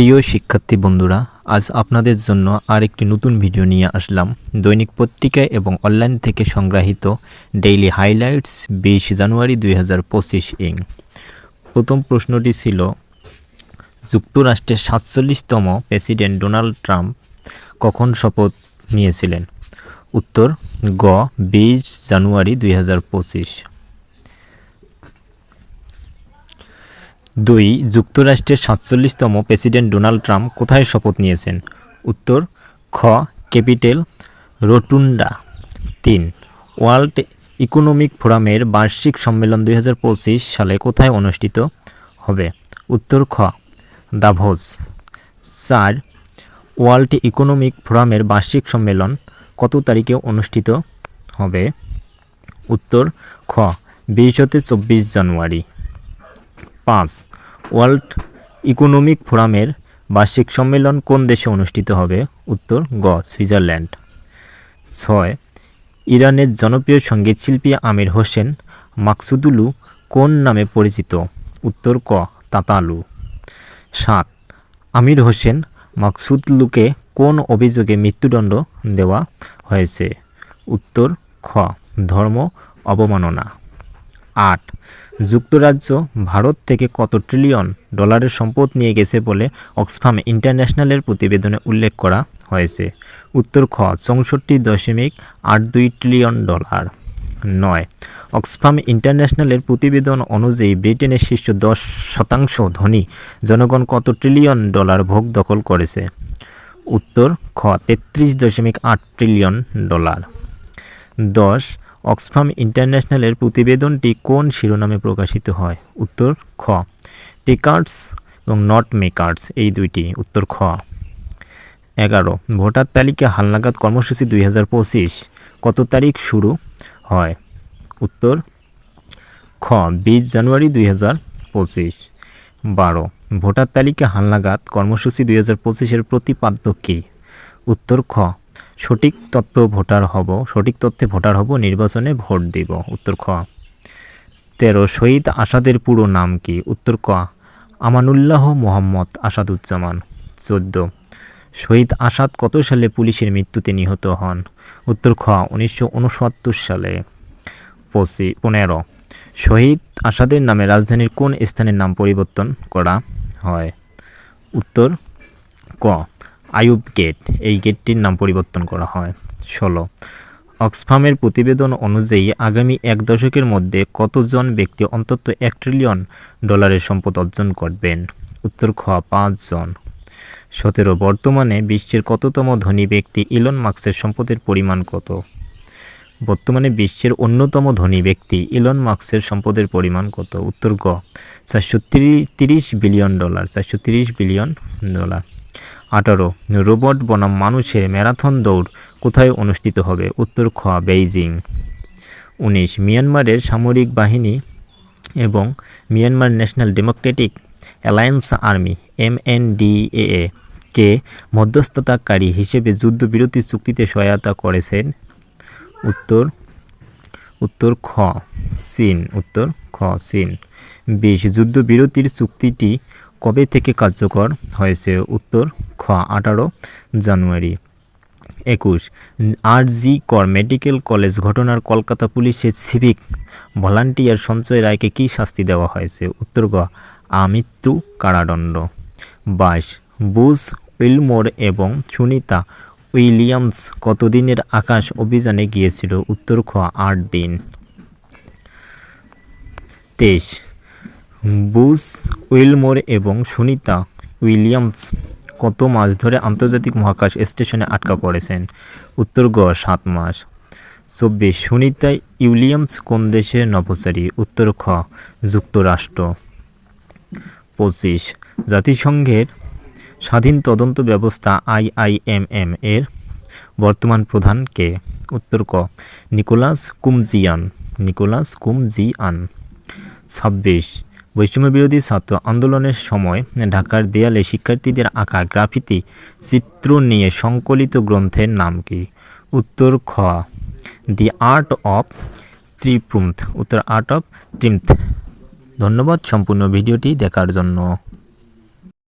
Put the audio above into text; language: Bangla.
প্রিয় শিক্ষার্থী বন্ধুরা, আজ আপনাদের জন্য আরেকটি নতুন ভিডিও নিয়ে আসলাম। দৈনিক পত্রিকায় এবং অনলাইন থেকে সংগ্রহীত ডেইলি হাইলাইটস, বিশ জানুয়ারি দুই হাজার পঁচিশ ইং। প্রথম প্রশ্নটি ছিল, যুক্তরাষ্ট্রের সাতচল্লিশতম প্রেসিডেন্ট ডোনাল্ড ট্রাম্প কখন শপথ নিয়েছিলেন? উত্তর, গ, বিশ জানুয়ারি দুই হাজার পঁচিশ হাজার পঁচিশ দুই, যুক্তরাষ্ট্রের সাতচল্লিশতম প্রেসিডেন্ট ডোনাল্ড ট্রাম্প কোথায় শপথ নিয়েছেন? উত্তর, খ, ক্যাপিটেল, রোটুন্ডা। তিন, ওয়ার্ল্ড ইকোনমিক ফোরামের বার্ষিক সম্মেলন দু হাজার পঁচিশ সালে কোথায় অনুষ্ঠিত হবে? উত্তর, খ, দাভোস। চার, ওয়ার্ল্ড ইকোনমিক ফোরামের বার্ষিক সম্মেলন কত তারিখে অনুষ্ঠিত হবে? উত্তর, খ, বিশ হতে চব্বিশ জানুয়ারি। পাঁচ ওয়ার্ল্ড ইকোনমিক ফোরামের বার্ষিক সম্মেলন কোন দেশে অনুষ্ঠিত হবে? উত্তর, গ, সুইজারল্যান্ড। ছয়, ইরানের জনপ্রিয় সংগীত শিল্পী আমির হোসেন মাকসুদুলু কোন নামে পরিচিত? উত্তর, ক, তাতালু। সাত, আমির হোসেন মাকসুদলুকে কোন অভিযোগে মৃত্যুদণ্ড দেওয়া হয়েছে? উত্তর, খ, ধর্ম অবমাননা। আট। যুক্তরাজ্য ভারত থেকে কত ট্রিলিয়ন ডলারের সম্পদ নিয়ে গেছে বলে অক্সফাম ইন্টারন্যাশনালের প্রতিবেদনে উল্লেখ করা হয়েছে। উত্তর খ, চৌষট্টি দশমিক আট দুই ট্রিলিয়ন ডলার। নয়, অক্সফাম ইন্টারন্যাশনালের প্রতিবেদন অনুযায়ী ব্রিটেনের শীর্ষ দশ শতাংশ ধনী জনগণ কত ট্রিলিয়ন ডলার ভোগ দখল করেছে? উত্তর খ, তেত্রিশ দশমিক আট ট্রিলিয়ন ডলার। দশ অক্সফাম ইন্টারন্যাশনালের প্রতিবেদনটি কোন শিরোনামে প্রকাশিত হয়? উত্তর, খ। টেকার্স এবং নট মেকার্স, এই দুইটি। উত্তর, খ। এগারো। ভোটার তালিকা হালনাগাদ কর্মসূচি দুই হাজার পঁচিশ। কত তারিখ শুরু হয়? উত্তর, খ। বিশ জানুয়ারি দুই হাজার পঁচিশ। বারো। ভোটার তালিকা হালনাগাদ কর্মসূচি দুই হাজার পঁচিশের প্রতিপাদ্য কী? উত্তর, খ। সঠিক তথ্য ভোটার হব, সঠিক তথ্যে ভোটার হব, নির্বাচনে ভোট দিব। উত্তর খ। তেরো, শহীদ আসাদের পুরো নাম কি? উত্তর ক। আমানুল্লাহ মোহাম্মদ আসাদুজ্জামান। চোদ্দ, শহীদ আসাদ কত সালে পুলিশের মৃত্যুতে নিহত হন? উত্তর খ, উনিশশো উনসত্তর সালে। পঁচি, পনেরো, শহীদ আসাদের নামে রাজধানীর কোন স্থানের নাম পরিবর্তন করা হয়? উত্তর ক। আয়ুব গেট, এই গেটটির নাম পরিবর্তন করা হয়। ষোলো। অক্সফামের প্রতিবেদন অনুযায়ী আগামী এক দশকের মধ্যে কতজন ব্যক্তি অন্তত এক ট্রিলিয়ন ডলারের সম্পদ অর্জন করবেন? উত্তর খ, পাঁচজন। সতেরো, বর্তমানে বিশ্বের কততম ধনী ব্যক্তি ইলন মার্কসের সম্পদের পরিমাণ কত? বর্তমানে বিশ্বের অন্যতম ধনী ব্যক্তি ইলন মার্কসের সম্পদের পরিমাণ কত? উত্তর গ, চারশো বিলিয়ন ডলার, চারশো বিলিয়ন ডলার। আঠারো, রোবট বনাম মানুষের ম্যারাথন দৌড় কোথায় অনুষ্ঠিত হবে? উত্তর খ বেইজিং। উনিশ, মিয়ানমারের সামরিক বাহিনী এবং Myanmar national democratic alliance army MNDA কে মধ্যস্থতাকারী হিসেবে যুদ্ধবিরতি চুক্তিতে সহায়তা করেছেন? উত্তর উত্তর খ, চীন, উত্তর খ, চীন। বিশ, যুদ্ধবিরতির চুক্তিটি কবে থেকে কার্যকর হয়েছে? উত্তর আঠারো, জানুয়ারি একুশ। আর জি কর মেডিকেল কলেজ ঘটনার কলকাতা পুলিশের সিভিক ভলান্টিয়ার সঞ্চয় রায়কে কী শাস্তি দেওয়া হয়েছে? উত্তর গ, আমৃত্যু কারাদণ্ড। বাইশ বুস উইলমোর এবং সুনিতা উইলিয়ামস কতদিনের আকাশ অভিযানে গিয়েছিল? উত্তর খ, আট দিন। তেইশ বুস উইলমোর এবং সুনিতা উইলিয়ামস কত মাস ধরে আন্তর্জাতিক মহাকাশ স্টেশনে আটকা পড়েছেন? উত্তর গ, সাত মাস। চব্বিশ সুনিতা উইলিয়ামস কোন দেশের নভোচারী? উত্তর খ, যুক্তরাষ্ট্র। পঁচিশ, জাতিসংঘের স্বাধীন তদন্ত ব্যবস্থা আইআইএমএম এর বর্তমান প্রধান কে? উত্তর ক, নিকোলাস কুমজিয়ান। Nicolas Kumjian. ছাব্বিশ বৈষম্য বিরোধী ছাত্র আন্দোলনের সময় ঢাকার দেয়ালে শিক্ষার্থীদের আঁকা গ্রাফিতি চিত্র নিয়ে সংকলিত গ্রন্থের নাম কি? উত্তর খ। দি আর্ট অফ ত্রিপুন্থ উত্তর আর্ট অফ ট্রিমথ ধন্যবাদ সম্পূর্ণ ভিডিওটি দেখার জন্য।